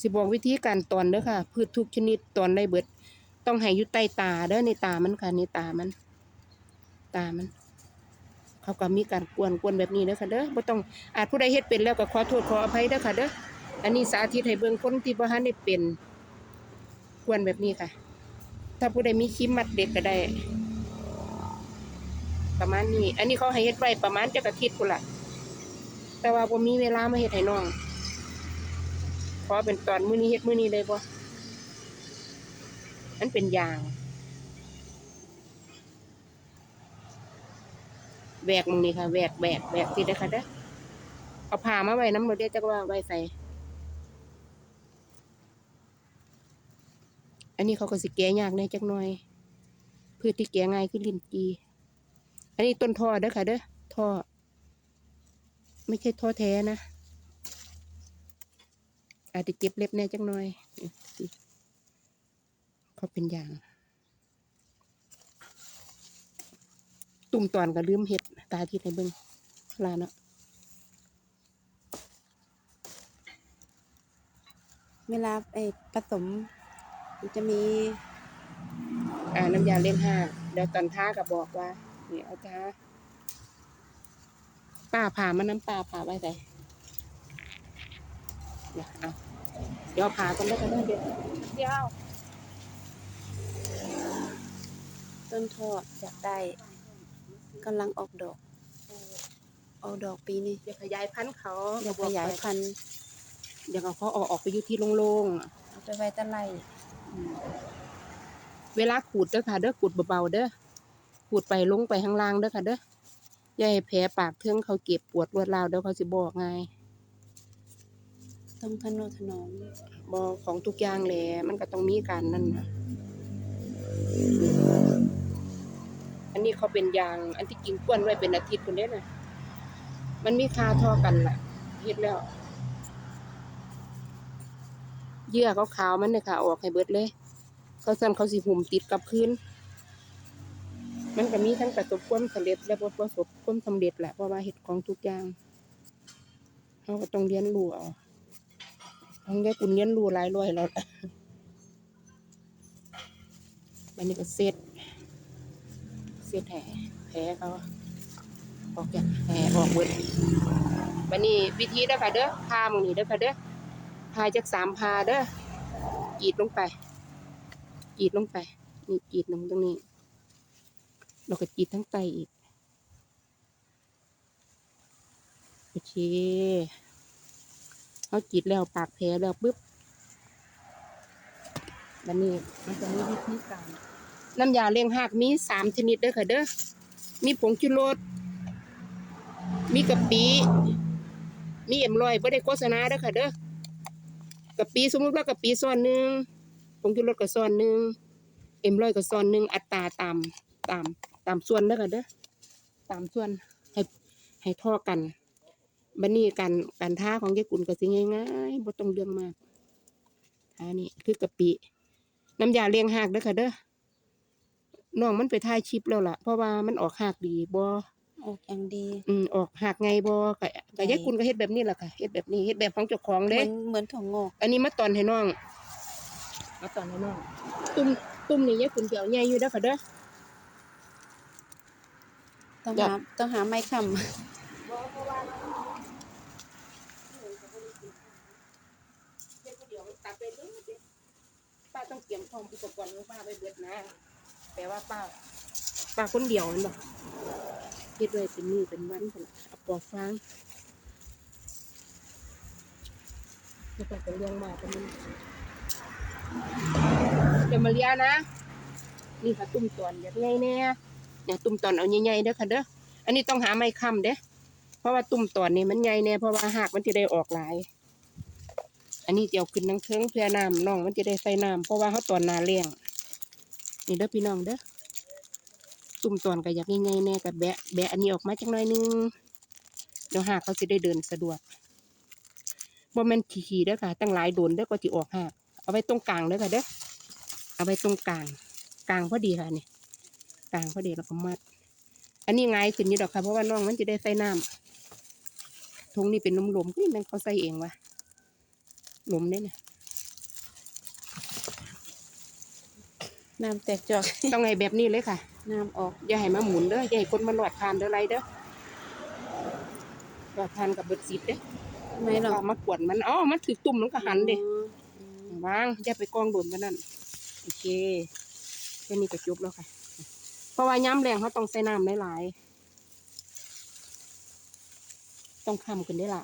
สิบอกวิธีการตอนเด้อค่ะ พืชทุกชนิดตอนได้เบิด ต้องให้อยู่ใต้ตาเด้อในตามันค่ะในตามัน ตามัน เขาก็มีการกวนกวนแบบนี้เด้อค่ะเด้อบ่ต้องอาจผู้ใดเฮ็ดเป็นแล้วก็ขอโทษขออภัยเด้อค่ะเด้ออันนี้สาธิตให้เบิ่งคนที่บ่ทันได้เป็นกวนแบบนี้ค่ะ ถ้าผู้ใดมีครีมมัดเด็กก็ได้ ประมาณนี้ อันนี้เขาให้เฮ็ดไว้ประมาณจักอาทิตย์พุ่นล่ะแต่ว่าบ่มีเวลามาเฮ็ดให้น้อง ขอเป็นตอนมื้อนี้เฮ็ดมื้อนี้เลยบ่มันเป็นยางแหวกมึงนี่ค่ะแหวกแหวกแหวกสิเด้ค่ะเด้อเอาผ้ามาไว้น้ำรถเด้จักว่าไว้ใส่ อันนี้เขาก็สิแกะยากแหน่จักหน่อยพืชที่แกะง่ายคือลิ้นจีอันนี้ต้นท่อเด้อค่ะเด้อท่อ ไม่ใช่ท่อแท้นะ อาจจะเจ็บเล็บแน่จักหน่อยเขาเป็นอย่าง ตุ่มตอนก็ลืมเห็ดตาทิดให้เบิ่งลาเนาะเวลาไอ้ผสมมันจะมีอ่าน้ำยาเล่นห้าเดี๋ยวตอนท้าก็บบอกว่านี่เอาท้าป้าผ่ามันน้ำปลาผ่าไว้ใส่เดี๋ยวเอา เดี๋ยวผ่ากันแล้วกันเด้อเดี๋ยวเดี๋ยวต้นทอดอยากได้กำลังออกดอกออกดอกปีนี้เดี๋ยวขยายพันธุ์เขาอยากขยายพันธุ์เดี๋ยวเอาเขาออกออกไปอยู่ที่โล่งๆอะเอาไปไว้ใต้ไร่เวลาขูดเด้อค่ะ เด้อขูดเบาๆเด้อขูดไปลงไปข้างล่างเด้อค่ะ เด้ออย่าให้แผลปากเทืองเขาเก็บปวดรวดราวเดี๋ยวเขาสิบอกไง ต้องทนุถนอมบอของทุกอย่างแหละมันก็ต้องมีการนั่นนะอันนี้เขาเป็นยาง อันที่กินกวนไว้เป็นอาทิตย์คนเด้นะมันมีค่าท่อกันล่ะเฮ็ดแล้ว เยื่อขาขาวๆมันเนี่ยค่ะ ออกให้เบิดเลย เขาสั่นเขาสิหุ่มติดกับพื้น มันก็มีทั้งประสบความสำเร็จและบ่ประสบความสำเร็จแหละเพราะว่าเฮ็ดของทุกอย่างเราก็ต้องเรียนรู้เอา ของยายกุนเรียนรู้หลายร้อยแล้วอันนี้ก็เสร็จเสร็จแผลแผลเขาออกจากแผลออกเบิดวันนี้วิธีเด้อค่ะเด้อพาหมึงนี่เด้อค่ะเด้อพาจากสามพาเด้อกรีดลงไปกรีดลงไป นี่กรีดลงตรงนี้ เราก็กรีดทั้งไตอีก โอเค เขากรีดแล้วปากแผลแล้วปุ๊บแบันนี้มันจะมีวิธีการ น้ำยาเลี้ยงหักมีสามชนิดเด้อค่ะเด้อ มีผงชูรส มีกะปิ มีเอ็มลอยบ่ได้โฆษณาเด้อค่ะเด้อกะปิสมมุติว่ากะปิซ้อนหนึ่งผงชูรสก็ซ้อนหนึ่งเอ็มร้อยก็ซ้อนหนึ่งอัตราตามตามตามส่วนเด้อค่ะเด้อตามส่วนให้ให้ท่อกัน บัดนี้การการท่าของยายกุลก็สิง่ายๆบ่ต้องเรื่องมากท่านี่คือกะปิน้ำยาเลี้ยงหากเด้อค่ะเด้อน้องมันไปถ่ายคลิปแล้วล่ะ เพราะว่ามันออกหากดีบ่ออกอย่างดี อืมออกหากไงบ่ก็ก็ยายกุลก็เฮ็ดแบบนี้แหละค่ะเฮ็ดแบบนี้เฮ็ดแบบของเจ้าของเหมืเด้อนเหมือนถั่วงอกอันนี้มาตอนให้น้องมาตอนให้น้องตุ้มตุ้มนี่ยายคุณเดี๋ยวใหญ่อยู่เด้อค่ะเด้อ ต้องอยากหาต้องหาไม้ค้ำ ป้าต้องเตรียมพร้อมอุปกรณ์ของป้าไปเบิดนะแต่ว่าป้าป้าคนเดียวนั่นบ่เฮ็ดไว้เป็นมือเป็นวันพุ่นล่ะเอาปอกฟางจะต้องไปเลี้ยงมาเป็นมันเดี๋ยวมาเลี้ยนะ นี่ค่ะตุ้มตอนอยากไงแน่เนี่ยตุ้มตอนเอาใหญ่ๆเด้อค่ะเด้ออันนี้ต้องหาไม้ค้ำเด้อเพราะว่าตุ้มตอนนี่มันใหญ่แน่เพราะว่าหากมันจะได้ออกหลาย อันนี้เจียวขึ้นนังเทิงเพื่อน้ำน้องมันจะได้ใส่น้ำเพราะว่าเขาตอนนาเลี้ยงนี่เด้อพี่น้องเด้อตุ้มตอนก็อยากง่ายๆแน่กับแบะแบะอันนี้ออกมาจักหน่อยนึงเดี๋ยวหากเขาจะได้เดินสะดวกบ่แม่นขี่ๆเด้อค่ะ ตั้งหลายโดนเด้อก็สิออกหากเอาไว้ตรงกลางเด้อค่ะเด้อเอาไว้ตรงกลาง กลางพอดีค่ะนี่กลางพอดีแล้วก็มัด อันนี้ง่ายขึ้นนี่ดอกค่ะเพราะว่าน้องมันจะได้ใส่น้ำทงนี่เป็นนมลมก็นี่มันเขาใส่เองวะ หลุมได้เนี่ะน้ำแตกจอก ต้องไงแบบนี้เลยค่ะ น้ำออก อย่าให้มาหมุนเด้อ อย่าให้คนมาหลอดทานเด้อไรเด้อ หลอดทานกับเบิดซิดเด้อไม่หรอกมาขวดมัน อ๋อ มันถือตุ่มแล้วก็หันเด้วาง อย่าไปกองโดนกันนั่น โอเคแค่นี้ก็จบแล้วค่ะ เพราะว่าย้ำแรงเขาต้องใส่น้ำหลายๆ ต้องทำกันได้ละ